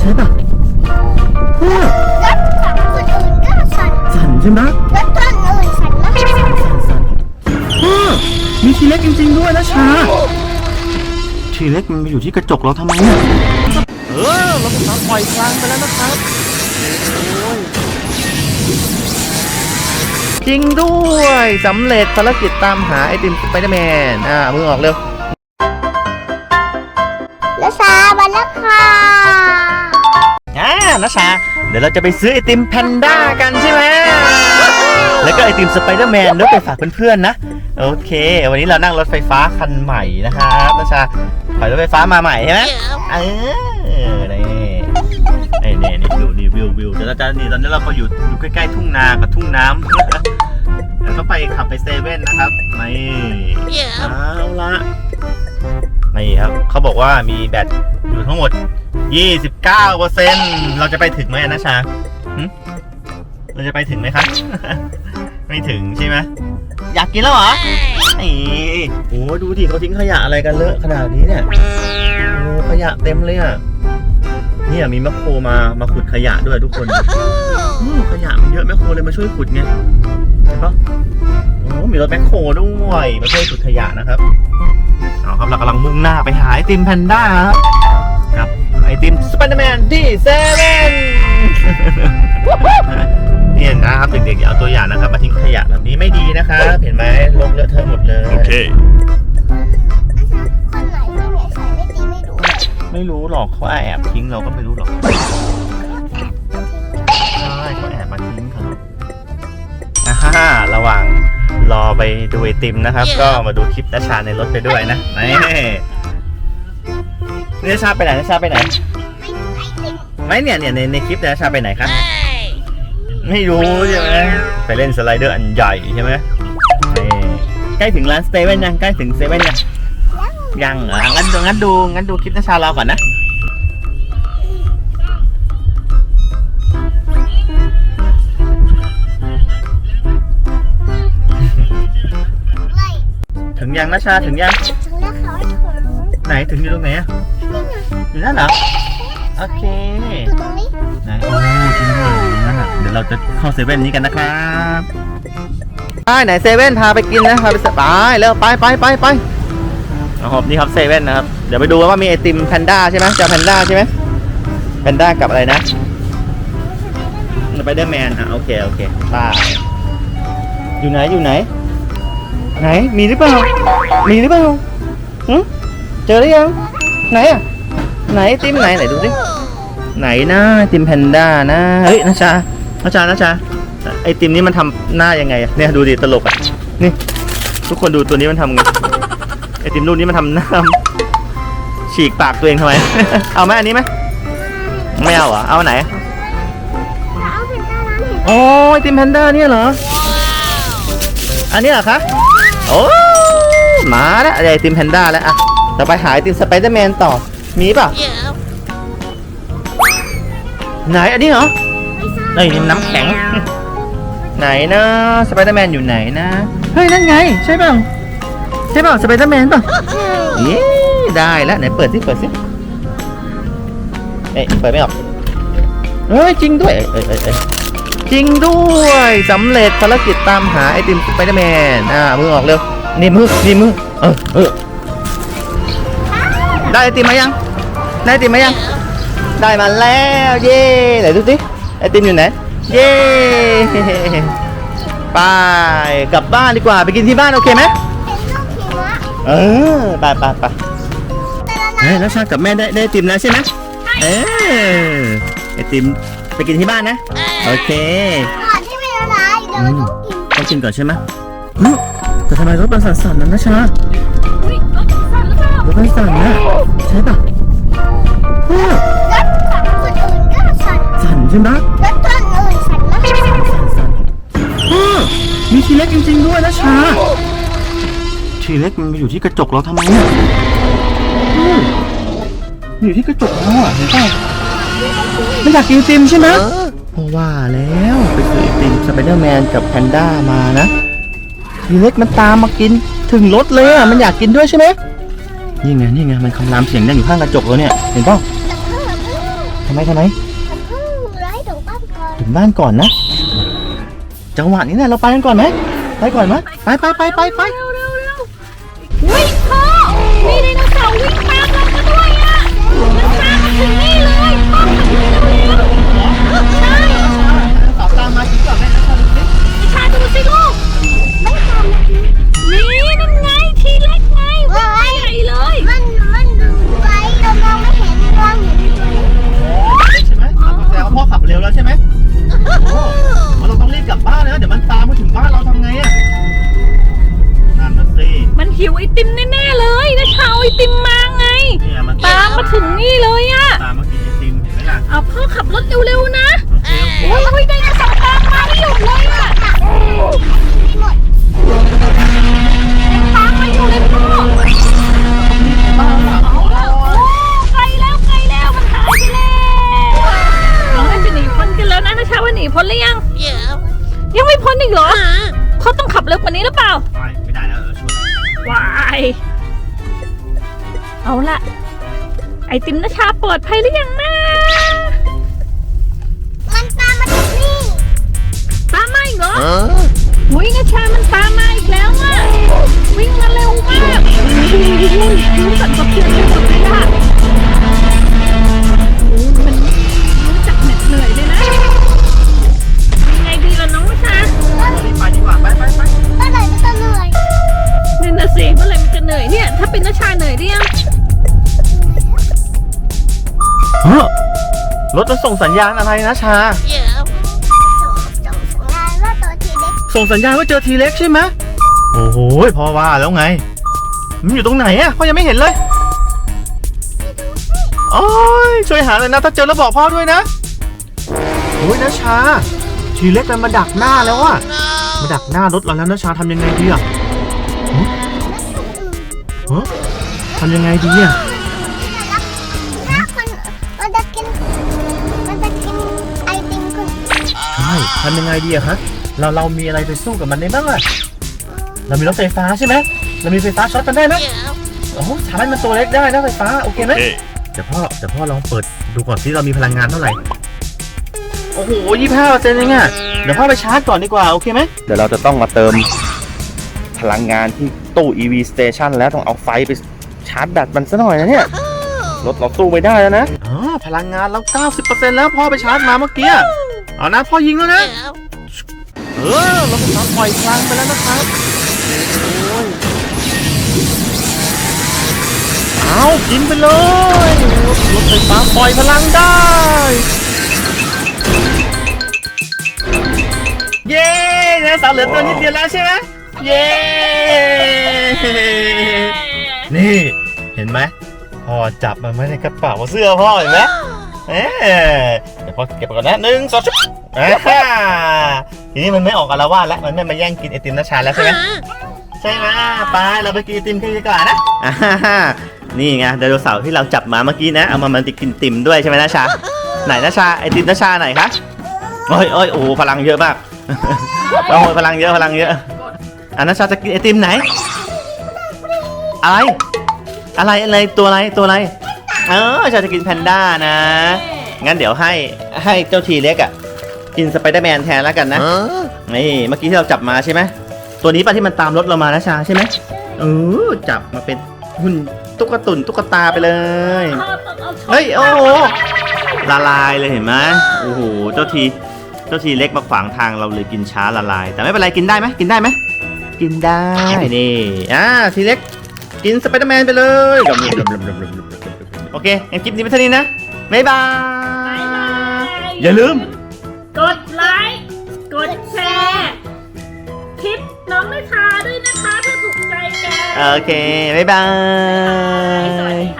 ใช่ปะเนี่ยรถของคนอื่นก็สั่นสั่นใช่ไหมรถคันอื่นสั่นมากสั่นสั่นเออมีทีเล็กจริงๆด้วยนะชาทีเล็กมันไปอยู่ที่กระจกเราทำไมเนี่ยเออเราสามารถปล่อยพลังไปแล้วนะครับจริงด้วยสำเร็จภารกิจตามหาไอติมสไปเดอร์แมนอ่ามือออกเร็วแล้ว แล้วค่ะอ่านะชา เดี๋ยวเราจะไปซื้อไอติมแพนด้ากันใช่ไหม แล้วก็ไอติมสไปเดอร์แมนด้วยไปฝากเพื่อนๆนะ โอเค วันนี้เรานั่งรถไฟฟ้าคันใหม่นะครับนะชาถอยรถไฟฟ้ามาใหม่ใช่ไหมเออนี่นี่นี่นี่ดูนี่วิววิวเดี๋ยวเราจะนี่ตอนนี้เราก็อยู่อยู่ใกล้ๆทุ่งนากับทุ่งน้ำเดี๋ยวก็ไปขับไปเซเว่นนะครับนี่เอาละนี่ครับเขาบอกว่ามีแบต อยู่ทั้งหมด 29เปอร์เซ็นเราจะไปถึงไหมนะชาหึเราจะไปถึงไหมครับ ไม่ถึงใช่ไหมอยากกินแล้วเหรอนี่โอ้ดูดิเขาทิ้งขยะอะไรกันเลอะขนาดนี้เนี่ยโอ้ขยะเต็มเลยอะเนี่ยมีแมคโครมามาขุดขยะด้วยทุกคนอืมขยะมันเยอะแมคโครเลยมาช่วยขุดไงเห็นปะโอ้มีรถแมคโครด้วยมาช่วยขุดขยะนะครับเอาครับเรากำลังมุ่งหน้าไปหาไอติมแพนด้าครับครับไอติมสไปเดอร์แมนที่เซเว่นเนี่ยนะครับเด็กๆอย่าเอาตัวอย่างนะครับมาทิ้งขยะแบบนี้ไม่ดีนะครับเห็นไหมลกเลอะเทอะหมดเลย Okay. คนไหนที่เนี่ยใส่ไม่ดีไม่รู้ไม่รู้หรอกเขาแอบทิ้งเราก็ไม่รู้หรอกใช่เขาแอบมาทิ้งครับอ่าฮ่าระหว่างรอไปดูไอติมนะครับ ก็มาดูคลิปนัชชาในรถไปด้วยนะนี่ นี่นัชชาไปไหนนัชชาไปไหน ไม่เนี่ยเนี่ยในในคลิปนัชชาไปไหนครับ ไม่รู้ใช่ไหมไปเล่นสไลเดอร์อันใหญ่ใช่ไหมนี่ใกล้ถึงร้านสเตเว่นยังใกล้ถึงเซเว่นยังยังเหรองั้นดูงั้นดูงั้นดูคลิปนัชชาเราก่อนนะไล่ถึงยังนัชชาถึงยัง ถึงแล้วเขาให้ถึงไหนถึงอยู่ตรงไหนอะนี่ไง อยู่นั่นเหรอ โอเคอยู่ตรงนี้ไหนโอ้จริงด้วยอยู่นั่นน่ะเดี๋ยวเราจะเข้าเซเว่นนี้กันนะครับไปไหนเซเว่นพาไปกินนะพาไปสไปเร็วไปไปไปไปเอาครับนี่ครับเซเว่นนะครับ เดี๋ยวไปดูว่ามีไอติมแพนด้าใช่ไหมเจ้าแพนด้าใช่ไหมแพนด้ากับอะไรนะสไปเดอร์แมนอะโอเคโอเคไปอยู่ไหนอยู่ไหน ไหนมีหรือเปล่า มีหรือเปล่าหึเจอหรือยังไหนอะ ไหนติมไหนไหนดูสิไหนนะติมแพนด้านะเฮ้ยนะชานะชานะชาไอติมนี้มันทำหน้ายังไงอะเนี่ยดูดิตลกอะนี่ทุกคนดูตัวนี้มันทำไงไอติมรุ่นนี้มันทำหน้าฉีกปากตัวเองทำไม เอาไหมอันนี้ไหมไม่เอาเหรอเอาไหนเอาเป็นตาล้างเห็นอ๋อไอติมแพนด้าเนี่ยเหรออันนี้เหรอคะโอ้มาแล้วไอติมแพนด้าแล้วอะต่อไปหาไอติมสไปเดอร์แมนต่อ มีเปล่ะไหนอันนี้เหรอไม่ทราบเอ้ยนี่มันน้ำแข็ง ไหนนะสไปเดอร์แมนอยู่ไหนนะ เฮ้ย นั่นไง ใช่เปล่าใช่เปล่าสไปเดอร์แมนป่ะเย้ได้แล้วไหนเปิดสิเปิดสิเอ้ยเปิดไม่ออกเฮ้ยจริงด้วยเอ้ยเอ้ยเอ้ยจริงด้วยสำเร็จภารกิจตามหาไอติมสไปเดอร์แมนอ่ามือออกเร็วนี่มือนี่มือเออเออได้ไอติมมายัง ได้ไอติมมายัง ได้มาแล้ว เย้ไหนดูสิไอติมอยู่ไหน เย้ไปกลับบ้านดีกว่าไปกินที่บ้านโอเคไหมเป็นลูกหิมะเออไปไปไปเฮ้ยแล้วชากับแม่ได้ได้ไอติมแล้วใช่ไหมเออไอติมไปกินที่บ้านนะ โอเคก่อนที่ไม่ละลายเดี๋ยวเราต้องกินต้องกินก่อนใช่ไหมอืมแต่ทำไมรถมันสั่นๆนั้นนะชาอุ๊ยรถสั่นหรือเปล่ารถมันสั่นนะใช่ปะ เออรถของคนอื่นก็สั่นสั่นใช่ไหมรถคันอื่นสั่นมากสั่นสั่นเออมีทีเล็กจริงๆด้วยนะชา ทีเล็กมันไปอยู่ที่กระจกเราทำไมเนี่ยอืมอยู่ที่กระจกเราอะเห็นป่ะไม่อยากกินไอติมใช่ไหมเพราะว่าแล้วไปซื้อไอติมสไปเดอร์แมนกับแพนด้ามานะ ทีเล็กมันตามมากินถึงรถเลยอะมันอยากกินด้วยใช่ไหมนี่ไงนี่ไงมันคำรามเสียงดังอยู่ข้างกระจกเราเนี่ย เห็นป่ะแต่เพิ่มทำไมทำไมฉันเพิ่งไล่ถึงบ้านก่อนถึงบ้านก่อนนะ จังหวะนี้นะเราไปกันก่อนไหมไปก่อนไหมไปไปไปไปไปเร็วเร็วเร็ววิ่งพ่อมีไดโนเสาร์วิ่งตา ติมแน่ๆเลยนะชาเอาไอติมมาไง เนี่ยมันตามมาถึงนี่เลยอะตามมากินไอติมเห็นไหมล่ะเอาพ่อขับรถเร็วๆนะ โอเคโอเค โอ้ยไดโนเสาร์ตามมาไม่หยุดเลยอะ เอาละไอติมนะชาปลอดภัยหรือยังนะมันตามมาถึงนี่ตามมาอีกเหรออุ้ยนะชามันตามมาอีกแล้วอะวิ่งมาเร็วมากรู้สันสะเทือนไปหมดเลยอะ รถมันส่งสัญญาณอะไรนะชาส่งสัญญาณว่าตัวทีเล็กส่งสัญญาณว่าเจอทีเล็กใช่ไหมโอ้โหพ่อว่าแล้วไง มันอยู่ตรงไหนอะพ่อยังไม่เห็นเลยโอ้ยช่วยหาเลยนะถ้าเจอแล้วบอกพ่อด้วยนะโอ้ยนะชา ทีเล็กมันมาดักหน้าแล้วอะมาดักหน้ารถเราแล้วนะชาทำยังไงดีอะฮะทำยังไงดีอะ ทำยังไงดีอะฮะเราเรามีอะไรไปสู้กับมันได้บ้างอะเรามีรถไฟฟ้าใช่ไหมเรามีไฟฟ้าช็อตกันได้ไหมโอ้โหทำให้มันตัวเล็กได้นะไฟฟ้าโอเคไหมเดี๋ยวพ่อเดี๋ยวพ่อลองเปิดดูก่อนที่เรามีพลังงานเท่าไหร่โอ้โหยี่ห้าเปอร์เซ็นต์เองอะเดี๋ยวพ่อไปชาร์จก่อนดีกว่าโอเคไหมเดี๋ยวเราจะต้องมาเติมพลังงานที่ตู้ EV Station แล้วต้องเอาไฟไปชาร์จแบตมันซะหน่อยนะเนี่ยรถเราสู้ไม่ได้แล้วนะอ๋อพลังงานเรา90%แล้วพ่อไปชาร์จมาเมื่อกี้อะ เอานะพ่อยิงแล้วนะ เออรถไฟฟ้าปล่อยพลังไปแล้วนะครับโอ้ยเอากินไปเลยรถไฟฟ้าปล่อยพลังได้ เย้นะสาวเหลือตัวนิดเดียวแล้วใช่ไหมเย้ นี่เห็นไหมพ่อจับมันไว้ในกระเป๋าเสื้อพ่อเห็นไหมเอ๊เดี๋ยวพ่ อเก็บไปก่อนนะหนึ่งสองชุบอ่าทีนี้มันไม่ออกอาละวาดแล้วมันไม่มาแย่งกินไอติมนัชชาแล้วใช่ไหมใช่ไหมไปเราไปกินไอติมกันดีกว่านะอ่านี่ไงไดโนเสาร์ที่เราจับมาเมื่อกี้นะเอามามันติกินติมด้วยใช่ไหมนัชชา ไหนนัชชาไอติมนัชชาไหนคะโอ้ยโอ้ยโอ้โหพลังเยอะมากโอ้โหพลังเยอะพลังเยอะอะนัชชาจะกินไอติมไหน อะไร อะไรอะไรตัวอะไรตัวอะไรเออชาจะกินแพนด้านะ งั้นเดี๋ยวให้ให้เจ้าทีเล็กอะกินสไปเดอร์แมนแทนแล้วกันนะนี่เมื่อกี้ที่เราจับมาใช่ไหมตัวนี้ป่ะที่มันตามรถเรามานะชาใช่ไหมเออจับมาเป็นหุ่นตุ๊กตุนตุ๊กตาไปเลยพ่อต้องเอาช้อนเฮ้ยโอ้โหละลายเลยเห็นไหมโอ้โหเจ้าทีเจ้าทีเล็กมาขวางทางเราเลยกินช้าละลาย แต่ไม่เป็นไรกินได้ไหมกินได้ไหมกินได้นี่อ่าทีเล็กกินสไปเดอร์แมนไปเลยโอเคงั้นคลิปนี้ไปเท่านี้นะบ๊ายบาย อย่าลืม กดไลค์ กดแชร์ คลิปน้องนิชาด้วยนะคะ ถ้าถูกใจกันโอเค บ๊ายบาย สวัสดีค่ะ